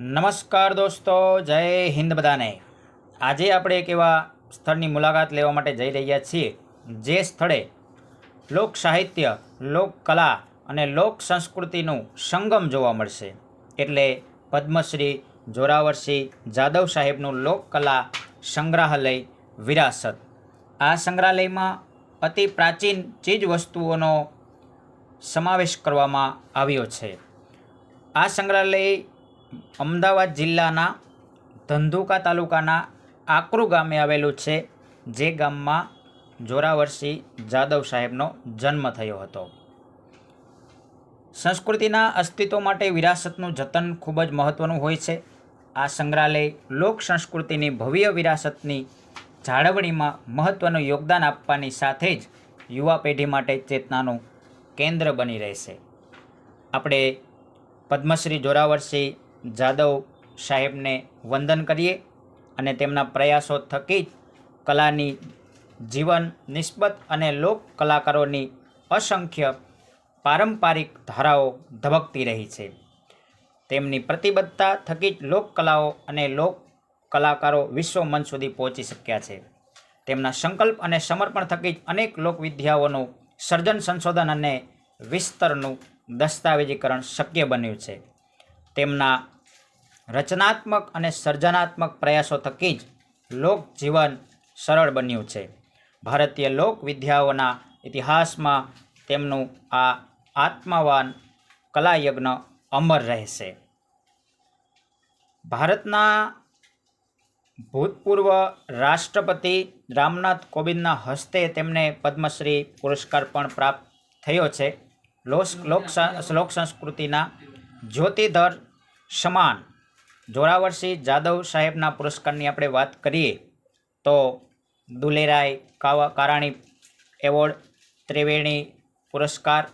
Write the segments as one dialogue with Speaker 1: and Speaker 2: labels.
Speaker 1: નમસ્કાર દોસ્તો, જય હિન્દ બધાને. આજે આપણે એક એવા સ્થળની મુલાકાત લેવા માટે જઈ રહ્યા છીએ, જે સ્થળે લોક સાહિત્ય, લોક કલા અને લોક સંસ્કૃતિનું સંગમ જોવા મળશે. એટલે પદ્મશ્રી જોરાવરસિંહ જાદવ સાહેબનું લોકકલા સંગ્રહાલય વિરાસત. આ સંગ્રહાલયમાં અતિ પ્રાચીન ચીજ વસ્તુઓનો સમાવેશ કરવામાં આવ્યો છે. આ સંગ્રહાલય અમદાવાદ જિલ્લાના ધંધુકા તાલુકાના આકરુ ગામે આવેલું છે, જે ગામમાં જોરાવરસિંહ જાદવ સાહેબનો જન્મ થયો હતો. સંસ્કૃતિના અસ્તિત્વ માટે વિરાસતનું જતન ખૂબ જ મહત્ત્વનું હોય છે. આ સંગ્રહાલય લોક સંસ્કૃતિની ભવ્ય વિરાસતની જાળવણીમાં મહત્ત્વનું યોગદાન આપવાની સાથે જ યુવા પેઢી માટે ચેતનાનું કેન્દ્ર બની રહેશે. આપણે પદ્મશ્રી જોરાવરસિંહ જાદવ સાહેબને વંદન કરીએ અને તેમના પ્રયાસો થકી જ કલાની જીવન નિસ્બત અને લોક કલાકારોની અસંખ્ય પારંપરિક ધારાઓ ધબકતી રહી છે. તેમની પ્રતિબદ્ધતા થકી જ લોક કલાઓ અને લોક કલાકારો વિશ્વ મંચ સુધી પહોંચી શક્યા છે. તેમના સંકલ્પ અને સમર્પણ થકી જ અનેક લોકવિદ્યાઓનું સર્જન સંશોધન અને વિસ્તરનું દસ્તાવેજીકરણ શક્ય બન્યું છે. તેમના રચનાત્મક અને સર્જનાત્મક પ્રયાસો થકી જ લોકજીવન સરળ બન્યું છે. ભારતીય લોક વિદ્યાઓના ઇતિહાસમાં તેમનું આ આત્માવાન કલાયજ્ઞ અમર રહેશે. ભારતના ભૂતપૂર્વ રાષ્ટ્રપતિ રામનાથ કોવિંદના હસ્તે તેમને પદ્મશ્રી પુરસ્કાર પણ પ્રાપ્ત થયો છે. લોક સંસ્કૃતિના જ્યોતિધર સમાન. જોરાવરસિંહ જાદવ સાહેબના પુરસ્કારની આપણે વાત કરીએ, તો દુલેરાય કાવા કારાણી એવોર્ડ, ત્રિવેણી પુરસ્કાર,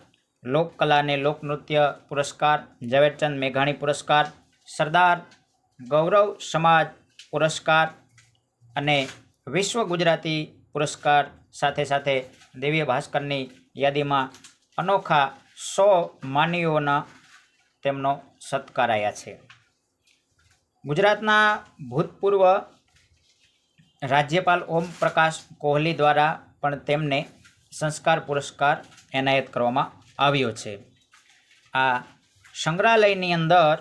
Speaker 1: લોકકલા અને લોકનૃત્ય પુરસ્કાર, ઝવેરચંદ મેઘાણી પુરસ્કાર, સરદાર ગૌરવ સમાજ પુરસ્કાર અને વિશ્વ ગુજરાતી પુરસ્કાર સાથે સાથે દિવ્ય ભાસ્કરની યાદીમાં અનોખા સો માનવીઓના તેમનો સત્કારાયા છે. ગુજરાતના ભૂતપૂર્વ રાજ્યપાલ ઓમ પ્રકાશ કોહલી દ્વારા પણ તેમને સંસ્કાર પુરસ્કાર એનાયત કરવામાં આવ્યો છે. આ સંગ્રહાલયની અંદર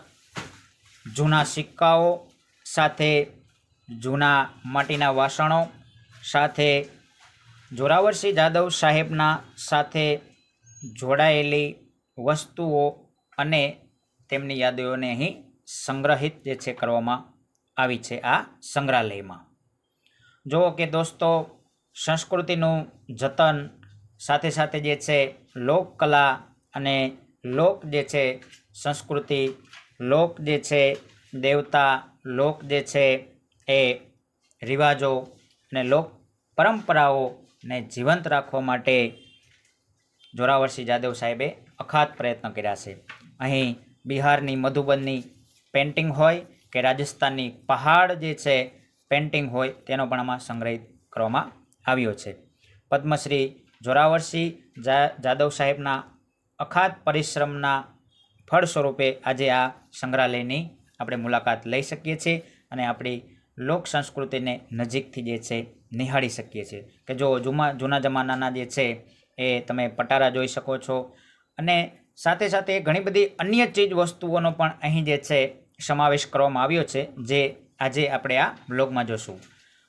Speaker 1: જૂના સિક્કાઓ સાથે જૂના માટીના વાસણો સાથે જોરાવરસિંહ જાદવ સાહેબના સાથે જોડાયેલી વસ્તુઓ અને તેમની યાદીઓને અહીં સંગ્રહિત જે છે કરવામાં આવી છે આ સંગ્રહાલયમાં. જુઓ કે દોસ્તો, સંસ્કૃતિનું જતન સાથે સાથે જે છે લોકકલા અને લોક જે છે સંસ્કૃતિ, લોક જે છે દેવતા, લોક જે છે એ રિવાજો અને લોક પરંપરાઓને જીવંત રાખવા માટે જોરાવરસિંહ જાદવ સાહેબે અખાત પ્રયત્ન કર્યા છે. અહીં બિહારની મધુબનની પેન્ટિંગ હોય કે રાજસ્થાનની પહાડ જે છે પેન્ટિંગ હોય તેનો પણ આમાં સંગ્રહિત કરવામાં આવ્યો છે. પદ્મશ્રી જોરાવરસિંહ જાદવ સાહેબના અખાત પરિશ્રમના ફળ સ્વરૂપે આજે આ સંગ્રહાલયની આપણે મુલાકાત લઈ શકીએ છીએ અને આપણી લોક સંસ્કૃતિને નજીકથી જે છે નિહાળી શકીએ છીએ. કે જો જૂમા, જૂના જમાનાના જે છે એ તમે પટારા જોઈ શકો છો અને સાથે સાથે ઘણી બધી અન્ય ચીજ વસ્તુઓનો પણ અહીં જે છે સમાવેશ કરવામાં આવ્યો છે, જે આજે આપણે આ બ્લોગમાં જોશું.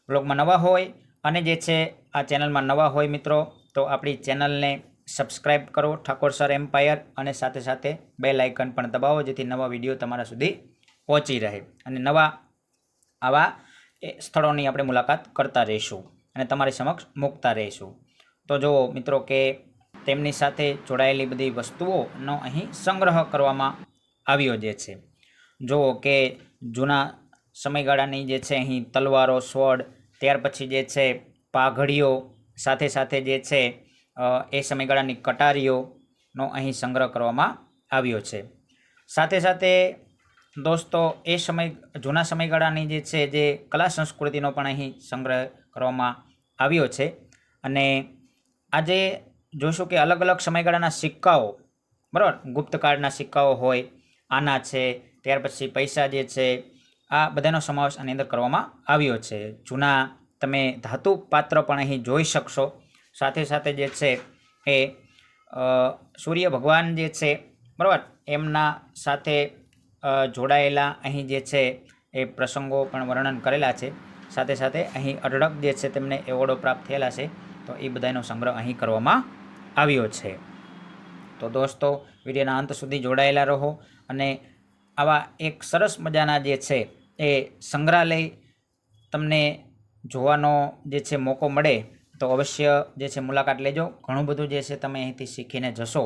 Speaker 1: બ્લોગમાં નવા હોય અને જે છે આ ચેનલમાં નવા હોય મિત્રો, તો આપણી ચેનલને સબસ્ક્રાઈબ કરો, ઠાકોર સર એમ્પાયર, અને સાથે સાથે બે લાઇકન પણ દબાવો, જેથી નવા વીડિયો તમારા સુધી પહોંચી રહે. અને નવા આવા સ્થળોની આપણે મુલાકાત કરતા રહીશું અને તમારી સમક્ષ મૂકતા રહીશું. તો જુઓ મિત્રો, કે તેમની સાથે જોડાયેલી બધી વસ્તુઓનો અહીં સંગ્રહ કરવામાં આવ્યો જે છે. જુઓ કે જૂના સમયગાળાની જે છે અહીં તલવારો સ્વડ ત્યાર પછી જે છે પાઘડીઓ, સાથે સાથે જે છે એ સમયગાળાની કટારીઓનો અહીં સંગ્રહ કરવામાં આવ્યો છે. સાથે સાથે દોસ્તો, એ સમય, જૂના સમયગાળાની જે છે, જે કલા સંસ્કૃતિનો પણ અહીં સંગ્રહ કરવામાં આવ્યો છે. અને આજે જોશું કે અલગ અલગ સમયગાળાના સિક્કાઓ, બરાબર? ગુપ્તકાળના સિક્કાઓ હોય, આના છે, ત્યાર પછી પૈસા જે છે, આ બધાનો સમાવેશ આની અંદર કરવામાં આવ્યો છે. જૂના તમે ધાતુ પાત્ર પણ અહીં જોઈ શકશો. સાથે સાથે જે છે એ સૂર્ય ભગવાન જે છે, બરાબર? એમના સાથે જોડાયેલા અહીં જે છે એ પ્રસંગો પણ વર્ણન કરેલા છે. સાથે સાથે અહીં અઢળક જે છે તેમને એવોર્ડો પ્રાપ્ત થયેલા છે. તો એ બધાનો સંગ્રહ અહીં કરવામાં આવ્યો છે. તો દોસ્તો, વિડીયોના અંત સુધી જોડાયેલા રહો અને આવા એક સરસ મજાના જે છે એ સંગ્રહાલય તમને જોવાનો જે છે મોકો મળે, તો અવશ્ય જે છે મુલાકાત લેજો. ઘણું બધું જે છે તમે અહીંથી શીખીને જશો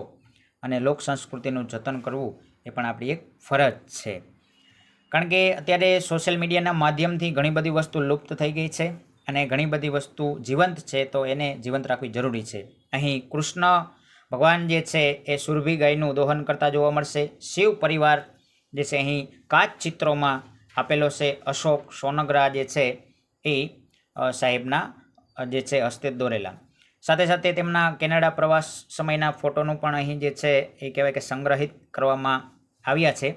Speaker 1: અને લોક સંસ્કૃતિનું જતન કરવું એ પણ આપણી એક ફરજ છે. કારણ કે અત્યારે સોશિયલ મીડિયાના માધ્યમથી ઘણી બધી વસ્તુ લુપ્ત થઈ ગઈ છે અને ઘણી બધી વસ્તુ જીવંત છે, તો એને જીવંત રાખવી જરૂરી છે. અહીં કૃષ્ણ ભગવાન જે છે એ સુરભી ગાયનું દોહન કરતા જોવા મળશે. શિવ પરિવાર જે છે અહીં કાચ ચિત્રોમાં આપેલો છે. અશોક સોનગરા જે છે એ સાહેબના જે છે હસ્તે દોરેલા. સાથે સાથે તેમના કેનેડા પ્રવાસ સમયના ફોટોનું પણ અહીં જે છે એ કહેવાય કે સંગ્રહિત કરવામાં આવ્યા છે.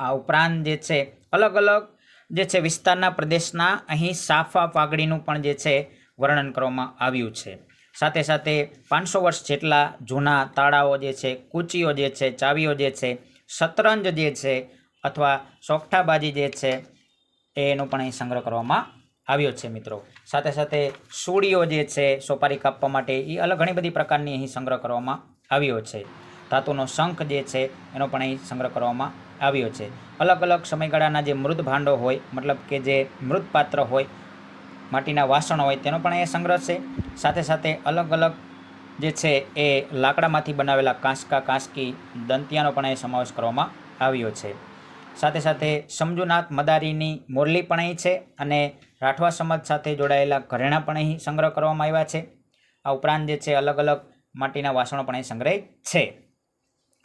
Speaker 1: આ ઉપરાંત જે છે અલગ અલગ જે છે વિસ્તારના પ્રદેશના અહીં સાફા પાઘડીનું પણ જે છે વર્ણન કરવામાં આવ્યું છે. સાથે સાથે પાંચસો વર્ષ જેટલા જૂના તાળાઓ જે છે, કૂચીઓ જે છે, ચાવીઓ જે છે, શતરંજ જે છે અથવા સોગઠાબાજી જે છે, એનો પણ અહીં સંગ્રહ કરવામાં આવ્યો છે મિત્રો. સાથે સાથે સૂડીઓ જે છે, સોપારી કાપવા માટે એ અલગ ઘણી બધી પ્રકારની અહીં સંગ્રહ કરવામાં આવ્યો છે. ધાતુનો શંખ જે છે, એનો પણ અહીં સંગ્રહ કરવામાં આવ્યો છે. અલગ અલગ સમયગાળાના જે મૃત ભાંડો હોય, મતલબ કે જે મૃત પાત્ર હોય માટીના વાસણો હોય તેનો પણ અહીંયા સંગ્રહ છે. સાથે સાથે અલગ અલગ જે છે એ લાકડામાંથી બનાવેલા કાંસકા, કાંસકી, દંતિયાનો પણ એ સમાવેશ કરવામાં આવ્યો છે. સાથે સાથે સમજુનાથ મદારીની મોરલી પણ અહીં છે અને રાઠવા સમાજ સાથે જોડાયેલા ઘરેણાં પણ અહીં સંગ્રહ કરવામાં આવ્યા છે. આ ઉપરાંત જે છે અલગ અલગ માટીના વાસણો પણ અહીં સંગ્રહિત છે.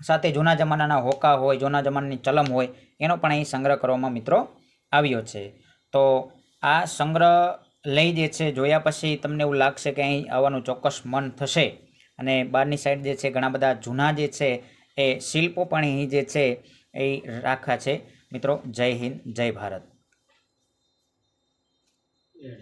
Speaker 1: સાથે જૂના જમાનાના હોકા હોય, જૂના જમાનાની ચલમ હોય, એનો પણ અહીં સંગ્રહ કરવામાં મિત્રો આવ્યો છે. તો આ સંગ્રહ લઈ જે છે, જોયા પછી તમને એવું લાગશે કે અહીં આવવાનું ચોક્કસ મન થશે. અને બહારની સાઈડ જે છે, ઘણા બધા જૂના જે છે, એ શિલ્પો પણ અહીં જે છે, એ રાખ્યા છે. મિત્રો, જય હિન્દ, જય ભારત.